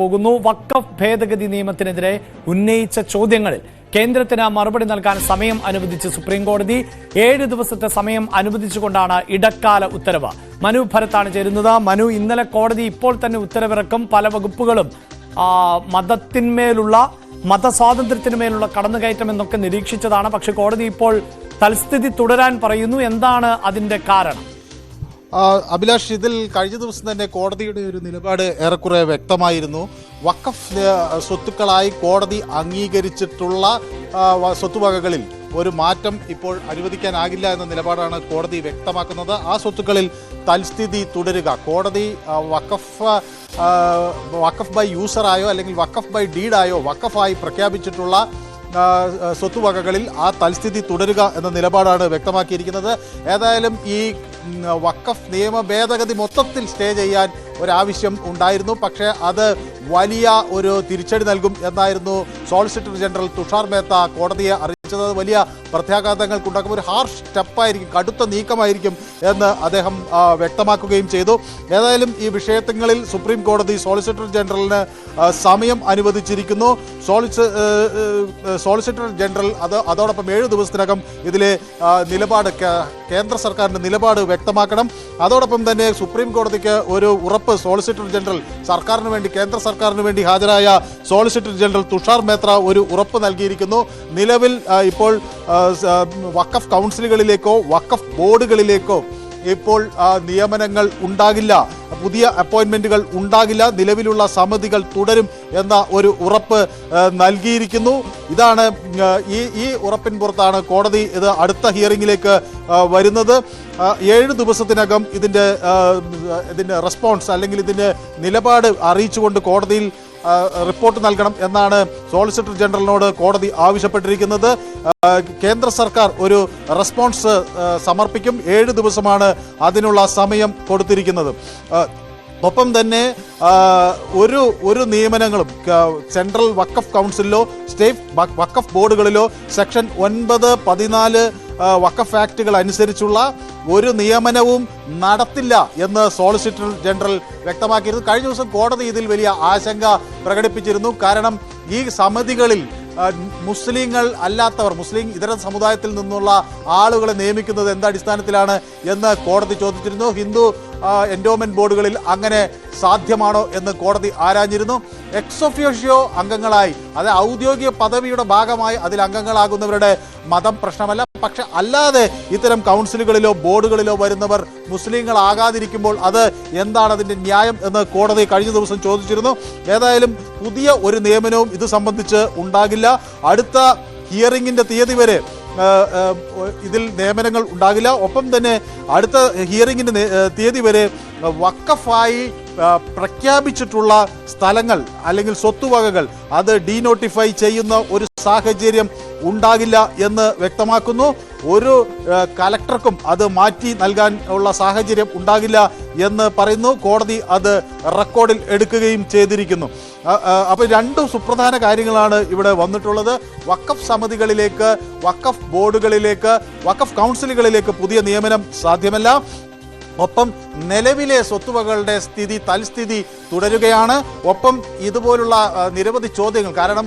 പോകുന്നു. വക്കഫ് ഭേദഗതി നിയമത്തിനെതിരെ ഉന്നയിച്ച ചോദ്യങ്ങളിൽ കേന്ദ്രത്തിന് മറുപടി നൽകാൻ സമയം അനുവദിച്ച് സുപ്രീം കോടതി ഏഴ് ദിവസത്തെ സമയം അനുവദിച്ചുകൊണ്ടാണ് ഇടക്കാല ഉത്തരവ്. മനു ഭരത്താണ് ചേരുന്നത്. മനു ഇന്നലെ കോടതി ഇപ്പോൾ തന്നെ ഉത്തരവിറക്കും. പല വകുപ്പുകളും മതത്തിന്മേലുള്ള മതത്തിന്മേലുള്ള മതസ്വാതന്ത്ര്യത്തിനുമേലുള്ള കടന്നുകയറ്റം എന്നൊക്കെ നിരീക്ഷിച്ചതാണ്. പക്ഷെ കോടതി ഇപ്പോൾ തൽസ്ഥിതി തുടരാൻ പറയുന്നു. എന്താണ് അതിന്റെ കാരണം? അഭിലാഷ് ഇതിൽ കഴിഞ്ഞ ദിവസം തന്നെ കോടതിയുടെ ഒരു നിലപാട് ഏറെക്കുറെ വ്യക്തമായിരുന്നു. വക്കഫ് സ്വത്തുക്കളായി കോടതി അംഗീകരിച്ചിട്ടുള്ള സ്വത്തുവകകളിൽ ഒരു മാറ്റം ഇപ്പോൾ അനുവദിക്കാനാകില്ല എന്ന നിലപാടാണ് കോടതി വ്യക്തമാക്കുന്നത്. ആ സ്വത്തുക്കളിൽ തൽസ്ഥിതി തുടരുക. കോടതി വഖഫ് വഖഫ് ബൈ യൂസറായോ അല്ലെങ്കിൽ വഖഫ് ബൈ ഡീഡായോ വഖഫായി പ്രഖ്യാപിച്ചിട്ടുള്ള സ്വത്തുവകകളിൽ ആ തൽസ്ഥിതി തുടരുക എന്ന നിലപാടാണ് വ്യക്തമാക്കിയിരിക്കുന്നത്. ഏതായാലും ഈ വഖഫ് നിയമ ഭേദഗതി മൊത്തത്തിൽ സ്റ്റേ ചെയ്യാൻ ഒരാവശ്യം ഉണ്ടായിരുന്നു. പക്ഷേ അത് വലിയ ഒരു തിരിച്ചടി നൽകും എന്നായിരുന്നു സോളിസിറ്റർ ജനറൽ തുഷാർ മേത്ത കോടതിയെ അറിയിച്ചത്. വലിയ വലിയ പ്രത്യാഘാതങ്ങൾക്കുണ്ടാക്കും ഒരു ഹാർഷ് സ്റ്റെപ്പായിരിക്കും കടുത്ത നീക്കമായിരിക്കും എന്ന് അദ്ദേഹം വ്യക്തമാക്കുകയും ചെയ്തു. ഏതായാലും ഈ വിഷയത്തിൽ സുപ്രീം കോടതി സോളിസിറ്റർ ജനറലിന് സമയം അനുവദിച്ചിരിക്കുന്നു. സോളിസി സോളിസിറ്റർ ജനറൽ അത് അതോടൊപ്പം ഏഴ് ദിവസത്തിനകം ഇതിലെ നിലപാട് കേന്ദ്ര സർക്കാരിന്റെ നിലപാട് വ്യക്തമാക്കണം. അതോടൊപ്പം തന്നെ സുപ്രീം കോടതിക്ക് ഒരു ഉറപ്പ് സോളിസിറ്റർ ജനറൽ സർക്കാരിന് വേണ്ടി കേന്ദ്ര സർക്കാരിന് വേണ്ടി ഹാജരായ സോളിസിറ്റർ ജനറൽ തുഷാർ മേത്ര ഒരു ഉറപ്പ് നൽകിയിരിക്കുന്നു. നിലവിൽ ഇപ്പോൾ വക്കഫ് കൗൺസിലുകളിലേക്കോ വക്കഫ് ബോർഡുകളിലേക്കോ ഇപ്പോൾ നിയമനങ്ങൾ ഉണ്ടാകില്ല. പുതിയ അപ്പോയിന്റ്മെന്റുകൾ ഉണ്ടാകില്ല. നിലവിലുള്ള സമിതികൾ തുടരും എന്ന ഒരു ഉറപ്പ് നൽകിയിരിക്കുന്നു. ഇതാണ് ഈ ഈ ഉറപ്പിൻ പുറത്താണ് കോടതി ഇത് അടുത്ത ഹിയറിംഗിലേക്ക് വരുന്നത്. ഏഴ് ദിവസത്തിനകം ഇതിന്റെ ഇതിന്റെ റെസ്പോൺസ് അല്ലെങ്കിൽ ഇതിന്റെ നിലപാട് അറിയിച്ചുകൊണ്ട് കോടതിയിൽ റിപ്പോർട്ട് നൽകണം എന്നാണ് സോളിസിറ്റർ ജനറലിനോട് കോടതി ആവശ്യപ്പെട്ടിരിക്കുന്നത്. കേന്ദ്ര സർക്കാർ ഒരു റെസ്പോൺസ് സമർപ്പിക്കും. ഏഴ് ദിവസമാണ് അതിനുള്ള സമയം കൊടുത്തിരിക്കുന്നത്. ഒപ്പം തന്നെ ഒരു ഒരു നിയമനങ്ങളും സെൻട്രൽ വക്കഫ് കൗൺസിലിലോ സ്റ്റേറ്റ് വക്കഫ് ബോർഡുകളിലോ സെക്ഷൻ ഒൻപത് പതിനാല് വക്കഫ് ആക്ടുകൾ അനുസരിച്ചുള്ള ഒരു നിയമനവും നടത്തില്ല എന്ന് സോളിസിറ്റർ ജനറൽ വ്യക്തമാക്കിയിരുന്നു. കഴിഞ്ഞ ദിവസം കോടതി ഇതിൽ വലിയ ആശങ്ക പ്രകടിപ്പിച്ചിരുന്നു. കാരണം ഈ സമിതികളിൽ മുസ്ലിങ്ങൾ അല്ലാത്തവർ മുസ്ലിം ഇതര സമുദായത്തിൽ നിന്നുള്ള ആളുകളെ നിയമിക്കുന്നത് എന്തടിസ്ഥാനത്തിലാണ് എന്ന് കോടതി ചോദിച്ചിരുന്നു. ഹിന്ദു എൻഡോമെന്റ് ബോർഡുകളിൽ അങ്ങനെ സാധ്യമാണോ എന്ന് കോടതി ആരാഞ്ഞിരുന്നു. എക്സ് ഒഫിയോഷ്യോ അംഗങ്ങളായി അത് ഔദ്യോഗിക പദവിയുടെ ഭാഗമായി അതിൽ അംഗങ്ങളാകുന്നവരുടെ മതം പ്രശ്നമല്ല. പക്ഷെ അല്ലാതെ ഇത്തരം കൗൺസിലുകളിലോ ബോർഡുകളിലോ വരുന്നവർ മുസ്ലിങ്ങളാകാതിരിക്കുമ്പോൾ അത് എന്താണ് അതിന്റെ ന്യായം എന്ന് കോടതി കഴിഞ്ഞ ദിവസം ചോദിച്ചിരുന്നു. ഏതായാലും പുതിയ ഒരു നിയമനവും ഇത് സംബന്ധിച്ച് ഉണ്ടാകില്ല. അടുത്ത ഹിയറിംഗിന്റെ തീയതി വരെ ഇതിൽ നിയമനങ്ങൾ ഉണ്ടാകില്ല ഒപ്പം തന്നെ അടുത്ത ഹിയറിംഗിന്റെ തീയതി വരെ വക്കഫായി പ്രഖ്യാപിച്ചിട്ടുള്ള സ്ഥലങ്ങൾ അല്ലെങ്കിൽ സ്വത്തുവകകൾ അത് ഡീനോട്ടിഫൈ ചെയ്യുന്ന ഒരു സാഹചര്യം ഉണ്ടാകില്ല എന്ന് വ്യക്തമാക്കുന്നു. ഒരു കലക്ടർക്കും അത് മാറ്റി നൽകാൻ ഉള്ള സാഹചര്യം ഉണ്ടാകില്ല എന്ന് പറയുന്നു. കോടതി അത് റെക്കോർഡിൽ എടുക്കുകയും ചെയ്തിരിക്കുന്നു. അപ്പോൾ രണ്ട് സുപ്രധാന കാര്യങ്ങളാണ് ഇവിടെ വന്നിട്ടുള്ളത്. വക്കഫ് സമിതികളിലേക്ക് വക്കഫ് ബോർഡുകളിലേക്ക് വക്കഫ് കൗൺസിലുകളിലേക്ക് പുതിയ നിയമനം സാധ്യമല്ല. ഒപ്പം നിലവിലെ സ്വത്തുവകളുടെ സ്ഥിതി തൽസ്ഥിതി തുടരുകയാണ്. ഒപ്പം ഇതുപോലുള്ള നിരവധി ചോദ്യങ്ങൾ. കാരണം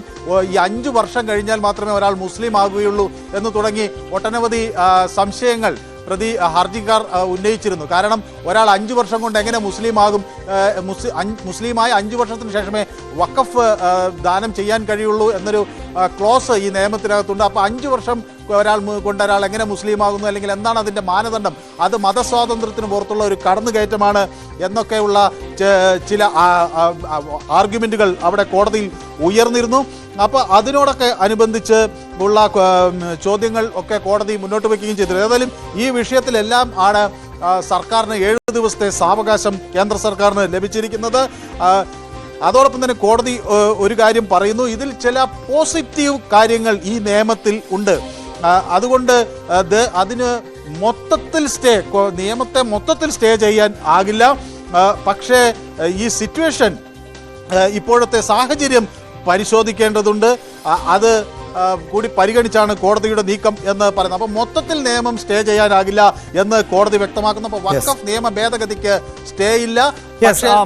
ഈ അഞ്ചു വർഷം കഴിഞ്ഞാൽ മാത്രമേ ഒരാൾ മുസ്ലിം ആകുകയുള്ളൂ എന്ന് തുടങ്ങി ഒട്ടനവധി സംശയങ്ങൾ പ്രതി ഹർജിക്കാർ ഉന്നയിച്ചിരുന്നു. കാരണം ഒരാൾ അഞ്ചു വർഷം കൊണ്ട് എങ്ങനെ മുസ്ലിം ആകും ആ, അഞ്ച് മുസ്ലിമായ അഞ്ചു വർഷത്തിന് ശേഷമേ വഖഫ് ദാനം ചെയ്യാൻ കഴിയുള്ളൂ എന്നൊരു ക്ലോസ് ഈ നിയമത്തിനകത്തുണ്ട്. അപ്പോൾ അഞ്ചു വർഷം ഒരാൾ കൊണ്ട് ഒരാൾ എങ്ങനെ മുസ്ലിം ആകുന്നു അല്ലെങ്കിൽ എന്താണ് അതിന്റെ മാനദണ്ഡം? അത് മതസ്വാതന്ത്ര്യത്തിന് പുറത്തുള്ള ഒരു കടന്നുകയറ്റമാണ് എന്നൊക്കെയുള്ള ചില ആർഗ്യുമെന്റുകൾ അവിടെ കോടതിയിൽ ഉയർന്നിരുന്നു. അപ്പോൾ അതിനോടൊക്കെ അനുബന്ധിച്ച് ഉള്ള ചോദ്യങ്ങൾ ഒക്കെ കോടതി മുന്നോട്ട് വയ്ക്കുകയും ചെയ്തിരുന്നു ഏതായാലും ഈ വിഷയത്തിലെല്ലാം ആണ് സർക്കാരിന് ഏഴ് ദിവസത്തെ സാവകാശം കേന്ദ്ര സർക്കാരിന് ലഭിച്ചിരിക്കുന്നത്. അതോടൊപ്പം തന്നെ കോടതി ഒരു കാര്യം പറയുന്നു. ഇതിൽ ചില പോസിറ്റീവ് കാര്യങ്ങൾ ഈ നിയമത്തിൽ ഉണ്ട്. അതുകൊണ്ട് അത് അതിന് മൊത്തത്തിൽ സ്റ്റേ നിയമത്തെ മൊത്തത്തിൽ സ്റ്റേ ചെയ്യാൻ ആകില്ല. പക്ഷേ ഈ സിറ്റുവേഷൻ ഇപ്പോഴത്തെ സാഹചര്യം പരിശോധിക്കേണ്ടതുണ്ട്. അത് കൂടി പരിഗണിച്ചാണ് കോടതിയുടെ നീക്കം എന്ന് പറയുന്നത്. അപ്പോൾ മൊത്തത്തിൽ നിയമം സ്റ്റേ ചെയ്യാനാകില്ല എന്ന് കോടതി വ്യക്തമാക്കുന്നു. അപ്പോൾ വക്കഫ് നിയമ ഭേദഗതിക്ക് സ്റ്റേ ഇല്ല.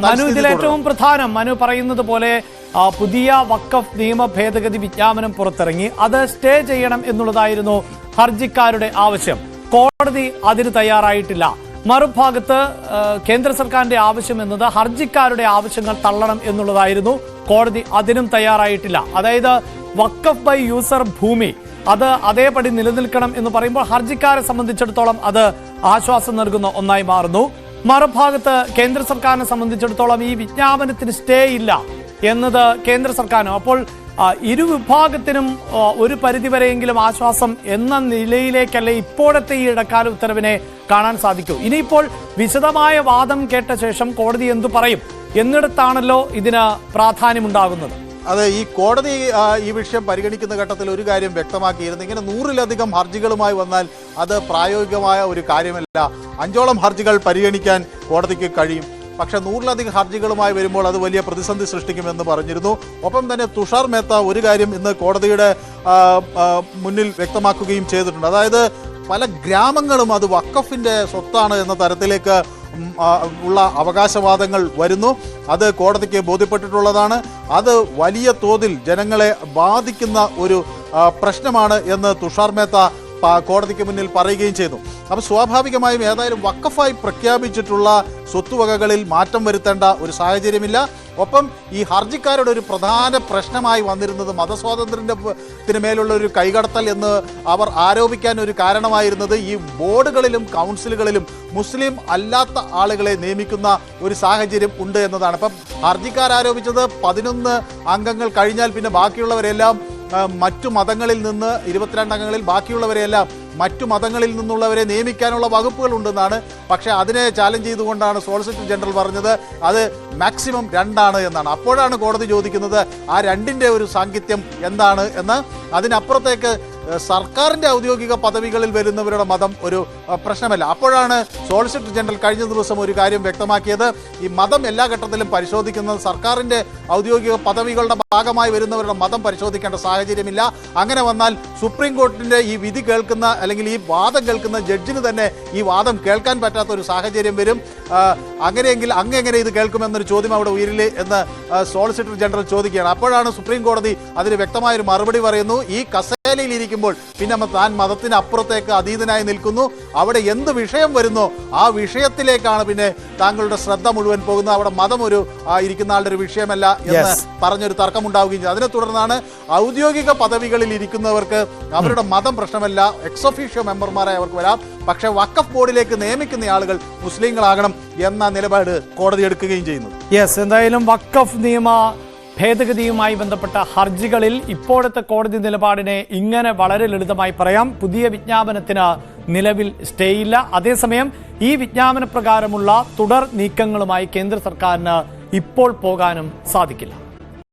മനു ഇതിൽ ഏറ്റവും പ്രധാനം മനു പറയുന്നത് പോലെ പുതിയ വക്കഫ് നിയമ ഭേദഗതി വിജ്ഞാപനം പുറത്തിറങ്ങി. അത് സ്റ്റേ ചെയ്യണം എന്നുള്ളതായിരുന്നു ഹർജിക്കാരുടെ ആവശ്യം. കോടതി അതിന് തയ്യാറായിട്ടില്ല. മറുഭാഗത്ത് കേന്ദ്ര സർക്കാരിന്റെ ആവശ്യം എന്നത് ഹർജിക്കാരുടെ ആവശ്യങ്ങൾ തള്ളണം എന്നുള്ളതായിരുന്നു. കോടതി അതിനും തയ്യാറായിട്ടില്ല. അതായത് വക്കഫ് ബൈ യൂസർ ഭൂമി അത് അതേപടി നിലനിൽക്കണം എന്ന് പറയുമ്പോൾ ഹർജിക്കാരെ സംബന്ധിച്ചിടത്തോളം അത് ആശ്വാസം നൽകുന്ന ഒന്നായി മാറുന്നു. മറുഭാഗത്ത് കേന്ദ്ര സർക്കാരിനെ സംബന്ധിച്ചിടത്തോളം ഈ വിജ്ഞാപനത്തിന് സ്റ്റേ ഇല്ല എന്നത് കേന്ദ്ര സർക്കാരിനും. അപ്പോൾ ഇരു വിഭാഗത്തിനും ഒരു പരിധിവരെയെങ്കിലും ആശ്വാസം എന്ന നിലയിലേക്കല്ല ഇപ്പോഴത്തെ ഈ ഇടക്കാല ഉത്തരവിനെ കാണാൻ സാധിക്കൂ. ഇനിയിപ്പോൾ വിശദമായ വാദം കേട്ട ശേഷം കോടതി എന്തു പറയും? എന്നിടത്താണല്ലോ ഇതിന് പ്രാധാന്യമുണ്ടാകുന്നത്. അതെ ഈ കോടതി ഈ വിഷയം പരിഗണിക്കുന്ന ഘട്ടത്തിൽ ഒരു കാര്യം വ്യക്തമാക്കിയിരുന്നു. ഇങ്ങനെ നൂറിലധികം ഹർജികളുമായി വന്നാൽ അത് പ്രായോഗികമായ ഒരു കാര്യമല്ല. അഞ്ചോളം ഹർജികൾ പരിഗണിക്കാൻ കോടതിക്ക് കഴിയും. പക്ഷെ നൂറിലധികം ഹർജികളുമായി വരുമ്പോൾ അത് വലിയ പ്രതിസന്ധി സൃഷ്ടിക്കുമെന്ന് പറഞ്ഞിരുന്നു. ഒപ്പം തന്നെ തുഷാർ മേത്ത ഒരു കാര്യം ഇന്ന് കോടതിയുടെ മുന്നിൽ വ്യക്തമാക്കുകയും ചെയ്തിട്ടുണ്ട്. അതായത് പല ഗ്രാമങ്ങളും അത് വക്കഫിന്റെ സ്വത്താണ് എന്ന തരത്തിലേക്ക് ഉള്ള അവകാശവാദങ്ങൾ വരുന്നു. അത് കോടതിക്ക് ബോധ്യപ്പെട്ടിട്ടുള്ളതാണ്. അത് വലിയ തോതിൽ ജനങ്ങളെ ബാധിക്കുന്ന ഒരു പ്രശ്നമാണ് എന്ന് തുഷാർ മേത്ത കോടതിക്ക് മുന്നിൽ പറയുകയും ചെയ്തു. അപ്പോൾ സ്വാഭാവികമായും ഏതായാലും വക്കഫായി പ്രഖ്യാപിച്ചിട്ടുള്ള സ്വത്തുവകകളിൽ മാറ്റം വരുത്തേണ്ട ഒരു സാഹചര്യമില്ല. ഒപ്പം ഈ ഹർജിക്കാരുടെ ഒരു പ്രധാന പ്രശ്നമായി വന്നിരുന്നത് മതസ്വാതന്ത്ര്യത്തിന്റെ മേലുള്ള ഒരു കൈകടത്തൽ എന്ന് അവർ ആരോപിക്കാൻ ഒരു കാരണമായിരുന്നത് ഈ ബോർഡുകളിലും കൗൺസിലുകളിലും മുസ്ലിം അല്ലാത്ത ആളുകളെ നിയമിക്കുന്ന ഒരു സാഹചര്യം ഉണ്ട് എന്നതാണ്. അപ്പം ഹർജിക്കാർ ആരോപിച്ചത് പതിനൊന്ന് അംഗങ്ങൾ കഴിഞ്ഞാൽ പിന്നെ ബാക്കിയുള്ളവരെല്ലാം മറ്റു മതങ്ങളിൽ നിന്ന് ഇരുപത്തിരണ്ട് അംഗങ്ങളിൽ ബാക്കിയുള്ളവരെയെല്ലാം മറ്റു മതങ്ങളിൽ നിന്നുള്ളവരെ നിയമിക്കാനുള്ള വകുപ്പുകൾ ഉണ്ടെന്നാണ്. പക്ഷേ അതിനെ ചാലഞ്ച് ചെയ്തുകൊണ്ടാണ് സോളിസിറ്റർ ജനറൽ പറഞ്ഞത്. അത് മാക്സിമം രണ്ടാണ് എന്നാണ്. അപ്പോഴാണ് കോടതി ചോദിക്കുന്നത് ആ രണ്ടിന്റെ ഒരു സാങ്കിത്യം എന്താണ് എന്ന്. അതിനപ്പുറത്തേക്ക് ഏഹ്, സർക്കാരിന്റെ ഔദ്യോഗിക പദവികളിൽ വരുന്നവരുടെ മതം ഒരു പ്രശ്നമല്ല. അപ്പോഴാണ് സോളിസിറ്റർ ജനറൽ കഴിഞ്ഞ ദിവസം ഒരു കാര്യം വ്യക്തമാക്കിയത്. ഈ മതം എല്ലാ ഘട്ടത്തിലും പരിശോധിക്കുന്നത് സർക്കാരിന്റെ ഔദ്യോഗിക പദവികളുടെ ഭാഗമായി വരുന്നവരുടെ മതം പരിശോധിക്കേണ്ട സാഹചര്യമില്ല. അങ്ങനെ വന്നാൽ സുപ്രീം കോർട്ടിന്റെ ഈ വിധി കേൾക്കുന്ന അല്ലെങ്കിൽ ഈ വാദം കേൾക്കുന്ന ജഡ്ജിന് തന്നെ ഈ വാദം കേൾക്കാൻ പറ്റാത്ത ഒരു സാഹചര്യം വരും. അങ്ങനെയെങ്കിൽ അങ്ങ് എങ്ങനെ ഇത് കേൾക്കുമെന്നൊരു ചോദ്യം അവിടെ ഉയരില്ലേ എന്ന് സോളിസിറ്റർ ജനറൽ ചോദിക്കുകയാണ്. അപ്പോഴാണ് സുപ്രീം കോടതി അതിന് വ്യക്തമായൊരു മറുപടി പറയുന്നു. ഈ കസേലയിൽ ഇരിക്കുമ്പോൾ പിന്നെ താൻ മതത്തിന് അപ്പുറത്തേക്ക് അതീതനായി നിൽക്കുന്നു. അവിടെ എന്ത് വിഷയം വരുന്നോ ആ വിഷയത്തിലേക്കാണ് പിന്നെ താങ്കളുടെ ശ്രദ്ധ മുഴുവൻ പോകുന്നത്. അവിടെ മതം ഒരു ഇരിക്കുന്ന ആളുടെ ഒരു വിഷയമല്ല എന്ന്. പറഞ്ഞൊരു തർക്കമുണ്ടാവുകയും ചെയ്തു. അതിനെ തുടർന്നാണ് ഔദ്യോഗിക പദവികളിൽ ഇരിക്കുന്നവർക്ക് അവരുടെ മതം പ്രശ്നമല്ല. എക്സ് ഒഫീഷ്യോ മെമ്പർമാരായി അവർക്ക് വരാം. പക്ഷെ വക്കഫ് ബോർഡിലേക്ക് നിയമിക്കുന്ന ആളുകൾ മുസ്ലിങ്ങളാകണം എന്ന നിലപാട് കോടതി എടുക്കുകയും ചെയ്യുന്നു. യെസ് എന്തായാലും വക്കഫ് നിയമ ഭേദഗതിയുമായി ബന്ധപ്പെട്ട ഹർജികളിൽ ഇപ്പോഴത്തെ കോടതി നിലപാടിനെ ഇങ്ങനെ വളരെ ലളിതമായി പറയാം. പുതിയ വിജ്ഞാപനത്തിന് നിലവിൽ സ്റ്റേ ഇല്ല. അതേസമയം ഈ വിജ്ഞാപന പ്രകാരമുള്ള തുടർ നീക്കങ്ങളുമായി കേന്ദ്ര സർക്കാരിന് ഇപ്പോൾ പോകാനും സാധിക്കില്ല.